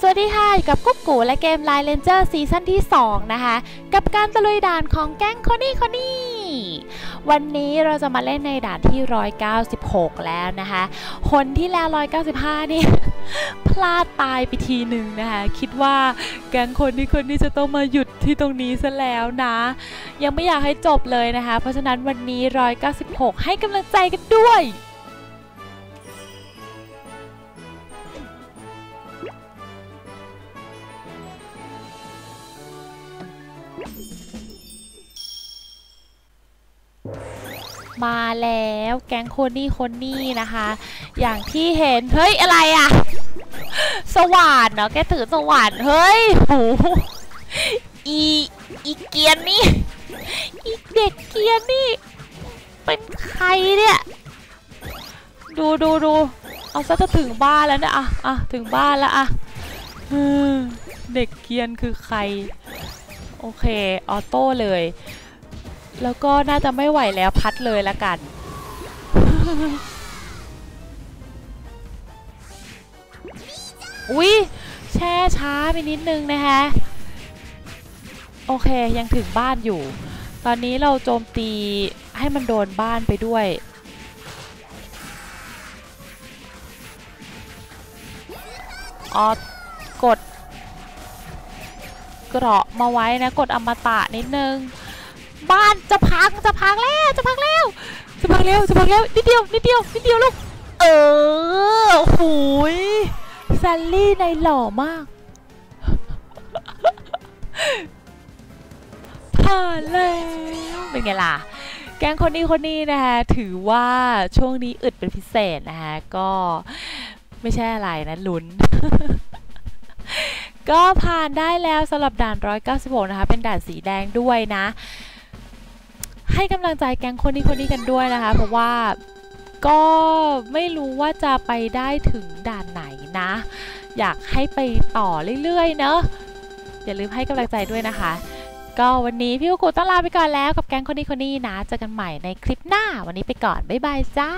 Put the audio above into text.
สวัสดีค่ะอยู่กับกุ๊กกูและเกม Line Ranger ซีซั่นที่ 2 นะคะ กับการตะลุยด่านของแก๊งคอนนี่คอนนี่วันนี้เราจะมาเล่นในด่านที่ 196 แล้วนะคะคนที่แล้ว 195 นี่ พลาดตายไปทีหนึ่งนะคะ คิดว่าแก๊งคนนี้คนนี้จะต้องมาหยุดที่ตรงนี้ซะแล้วนะ ยังไม่อยากให้จบเลยนะคะ เพราะฉะนั้นวันนี้ 196 ให้กำลังใจกันด้วย มาแล้วแก๊งคนนี่คนนี่นะคะ อย่างที่เห็น เฮ้ย อะไรอะสว่านเนาะแกถือสว่านเฮ้ยโหอีอีเกียนนี่อีเด็กเกียนนี่ เป็นใครเนี่ย ดูดูดูเอาซะจะถึงบ้านแล้วเนี่ยอะอะถึงบ้านแล้วอะเด็กเกียนคือใคร อเค ออโต้เลย แล้วก็น่าจะไม่ไหวแล้วพัดเลยละกัน อุ๊ยแช่ช้าไปนิดนึงนะคะ โอเคยังถึงบ้านอยู่ ตอนนี้เราโจมตีให้มันโดนบ้านไปด้วยอ๋อกด เกราะมาไว้นะกดอมตะนิดนึง บ้านจะพังจะพังแล้วจะพังแล้วจะพังแล้วจะพังแล้วนิดเดียวนิดเดียวนิดเดียวลูกเออโอ้โหยแซลลี่ในหล่อมากผ่านแล้วเป็นไงล่ะ แก๊งคนนี้คนนี้นะคะถือว่าช่วงนี้อึดเป็นพิเศษนะคะก็ไม่ใช่อะไรนะลุ้น ก็ผ่านได้แล้วสำหรับด่าน 196 นะคะ เป็นด่านสีแดงด้วยนะ ให้กำลังใจแก๊งคนนี้คนนี้กันด้วยนะคะ เพราะว่าก็ไม่รู้ว่าจะไปได้ถึงด่านไหนนะ อยากให้ไปต่อเรื่อยๆ เนอะอย่าลืมให้กำลังใจด้วยนะคะ ก็วันนี้พี่กุ๊กต้องลาไปก่อนแล้วกับแก๊งคนนี้คนนี้นะ เจอกันใหม่ในคลิปหน้า วันนี้ไปก่อน บ๊ายบายจ้า